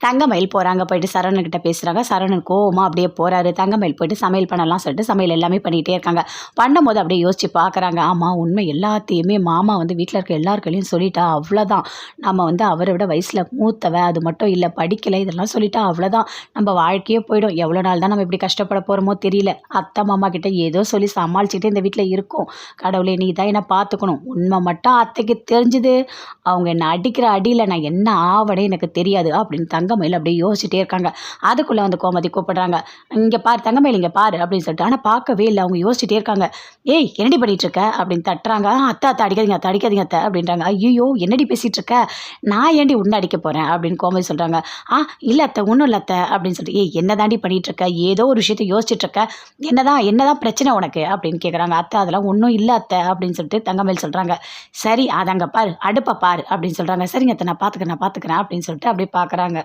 தங்கமயில் போகிறாங்க போயிட்டு சரவணன்கிட்ட பேசுகிறாங்க சரவணன் கோவமாக அப்படியே போகிறாரு தங்கமயில் போயிட்டு சமையல் பண்ணலாம் சொல்லிட்டு சமையல் எல்லாமே பண்ணிகிட்டே இருக்காங்க. பண்ணும்போது அப்படியே யோசிச்சு பார்க்குறாங்க ஆமாம் உண்மை எல்லாத்தையுமே மாமா வந்து வீட்டில் இருக்க எல்லாருக்கையும் சொல்லிட்டா அவ்வளோதான் நம்ம வந்து அவரை விட வயசில் மூத்தவ அது மட்டும் இல்லை படிக்கலை இதெல்லாம் சொல்லிட்டா அவ்வளோதான் நம்ம வாழ்க்கையே போயிடும். எவ்வளோ நாள் தான் நம்ம இப்படி கஷ்டப்பட போகிறோமோ தெரியல. அத்தை மாமா கிட்ட ஏதோ சொல்லி சமாளிச்சுட்டு இந்த வீட்டில் இருக்கும். கடவுளே நீ தான் என்னை பார்த்துக்கணும். உண்மை மட்டும் அத்தைக்கு தெரிஞ்சுது. அவங்க என்னை அடிக்கிற அடியில் நான் என்ன ஆவனே எனக்கு தெரியாது அப்படின்னு தங்க தங்கமயில் அப்படியே யோசிச்சுட்டே இருக்காங்க. அதுக்குள்ளே வந்து கோமதி கூப்பிடுறாங்க. இங்கே பாரு தங்கமயில் இங்கே பாரு அப்படின்னு சொல்லிட்டு. ஆனால் பார்க்கவே இல்லை. அவங்க யோசிச்சுட்டே இருக்காங்க. ஏய் என்னடி பண்ணிட்டு இருக்க? அப்படின்னு தட்டுறாங்க. "ஆ, அத்தை அத்தை அடிக்காதீங்க அத்தை அடிக்காதீங்க அத்தை அப்படின்றாங்க. ஐயோ என்னடி பேசிகிட்டு இருக்க? நான் ஏண்டி உன்னை அடிக்க போகிறேன் அப்படின்னு கோமதி சொல்கிறாங்க ஆ இல்லை அத்தை ஒன்றும் இல்லை அத்தை அப்படின்னு சொல்லிட்டு. ஏய் என்ன தாண்டி பண்ணிட்டு இருக்க? ஏதோ ஒரு விஷயத்தை யோசிச்சுட்டு இருக்க. என்னதான் என்னதான் பிரச்சனை உனக்கு? அப்படின்னு கேட்குறாங்க அத்தை அதெல்லாம் ஒன்றும் இல்லை அத்தை அப்படின்னு சொல்லிட்டு தங்கமயில் சொல்கிறாங்க சரி அதாங்க பாரு அடுப்பை பாரு அப்படின்னு சொல்கிறாங்க சரிங்க அத்தை நான் பார்த்துக்கிறேன் நான் பார்த்துக்கிறேன் அப்படின்னு சொல்லிட்டு அப்படியே பார்க்குறாங்க